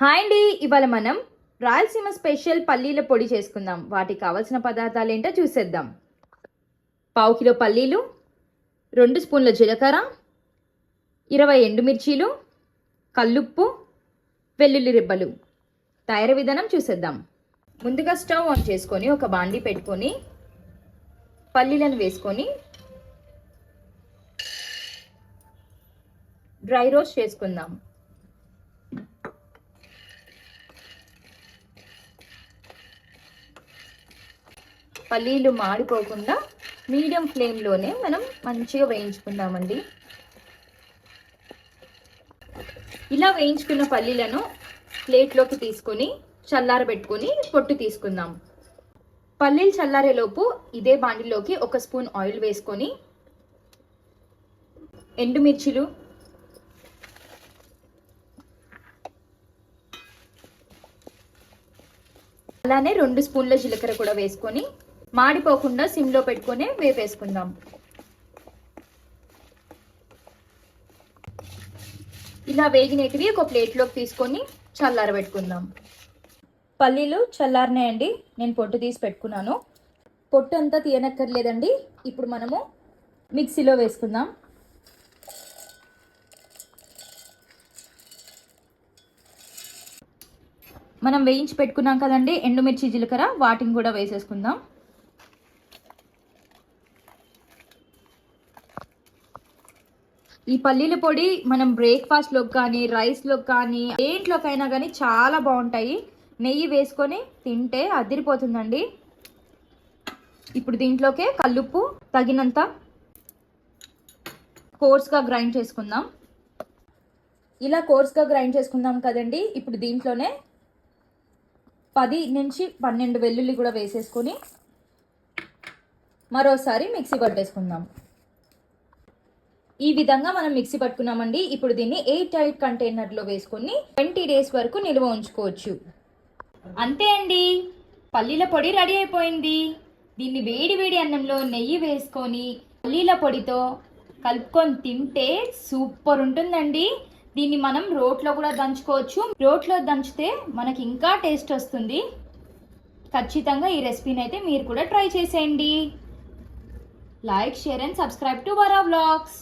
Hi అండి ఇవాళ మనం రాయలసీమ స్పెషల్ పల్లీల పొడి చేసుకుందాం. వాటికి కావాల్సిన పదార్థాలు ఏంటో చూసేద్దాం. పావు కిలో పల్లీలు రెండు స్పూన్ల జీలకర్ర ఇరవై ఎండుమిర్చీలు కల్లుప్పు వెల్లుల్లి రిబ్బలు. తయారీ విధానం చూసేద్దాం. ముందుగా స్టవ్ ఆన్ చేసుకొని ఒక బాండి పెట్టుకొని పల్లీలను వేసుకొని డ్రై రోస్ట్ చేసుకుందాం. పల్లీలు మాడిపోకుండా మీడియం ఫ్లేమ్లోనే మనం మంచిగా వేయించుకుందామండి. ఇలా వేయించుకున్న పల్లీలను ప్లేట్లోకి తీసుకొని చల్లారబెట్టుకొని పొట్టు తీసుకుందాం. పల్లీలు చల్లారేలోపు ఇదే బాండిలోకి ఒక స్పూన్ ఆయిల్ వేసుకొని ఎండుమిర్చిలు అలానే రెండు స్పూన్ల జీలకర్ర కూడా వేసుకొని మాడిపోకుండా సిమ్లో పెట్టుకొని వేపేసుకుందాం ఇలా వేగినటివి ఒక ప్లేట్లోకి తీసుకొని చల్లారబెట్టుకుందాం. పల్లీలు చల్లారినాయండి. నేను పొట్టు తీసి పెట్టుకున్నాను. పొట్టు అంతా తీయనక్కర్లేదండి. ఇప్పుడు మనము మిక్సీలో వేసుకుందాం. మనం వేయించి పెట్టుకున్నాం కదండి. ఎండుమిర్చి జీలకర్ర వాటిని కూడా వేసేసుకుందాం. ఈ పల్లీల పొడి మనం బ్రేక్ఫాస్ట్లోకి కానీ రైస్లోకి కానీ దేంట్లోకైనా కానీ చాలా బాగుంటాయి. నెయ్యి వేసుకొని తింటే అదిరిపోతుందండి. ఇప్పుడు దీంట్లోకే కల్లుప్పు తగినంత కోర్స్గా గ్రైండ్ చేసుకుందాం. ఇలా కోర్స్గా గ్రైండ్ చేసుకుందాం కదండి. ఇప్పుడు దీంట్లోనే పది నుంచి పన్నెండు వెల్లుల్లి కూడా వేసేసుకొని మరోసారి మిక్సీ పట్టేసుకుందాం. ఈ విధంగా మనం మిక్సీ పట్టుకున్నామండి. ఇప్పుడు దీన్ని ఎయిట్ టైట్ కంటైనర్లో వేసుకొని ట్వంటీ డేస్ వరకు నిల్వ ఉంచుకోవచ్చు. అంతే అండి. పల్లీల పొడి రెడీ అయిపోయింది. దీన్ని వేడి వేడి అన్నంలో నెయ్యి వేసుకొని పల్లీల పొడితో కలుపుకొని తింటే సూపర్ ఉంటుందండి. దీన్ని మనం రోట్లో కూడా దంచుకోవచ్చు. రోట్లో దంచితే మనకి ఇంకా టేస్ట్ వస్తుంది. ఖచ్చితంగా ఈ రెసిపీని అయితే మీరు కూడా ట్రై చేసేయండి. Like share and subscribe to Vara vlogs.